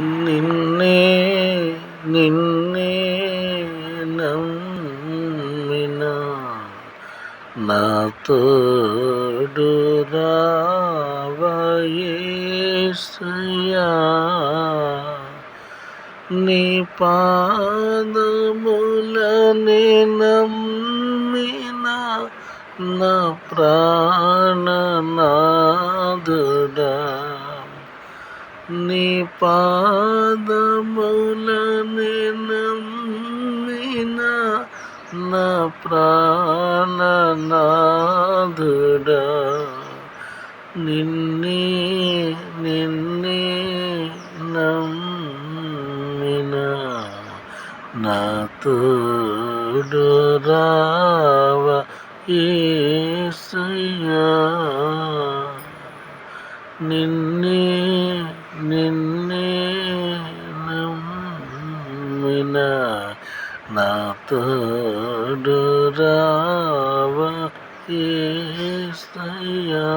నిన్నే నిన్నే నమ్మిన. నా తోడు రావయేసయ్యా నీ పాదములనే నమ్మిన. నా ప్రాణనాదుడా. నీ పాదములనే నమ్మిన నా ప్రాణనాదుడా నిన్నే నిన్నే నమ్మిన నా తోడు రావ యేసయ్యా నిన్నే నిన్నే నమ్మిన నా తోడు రావ యేసయ్యా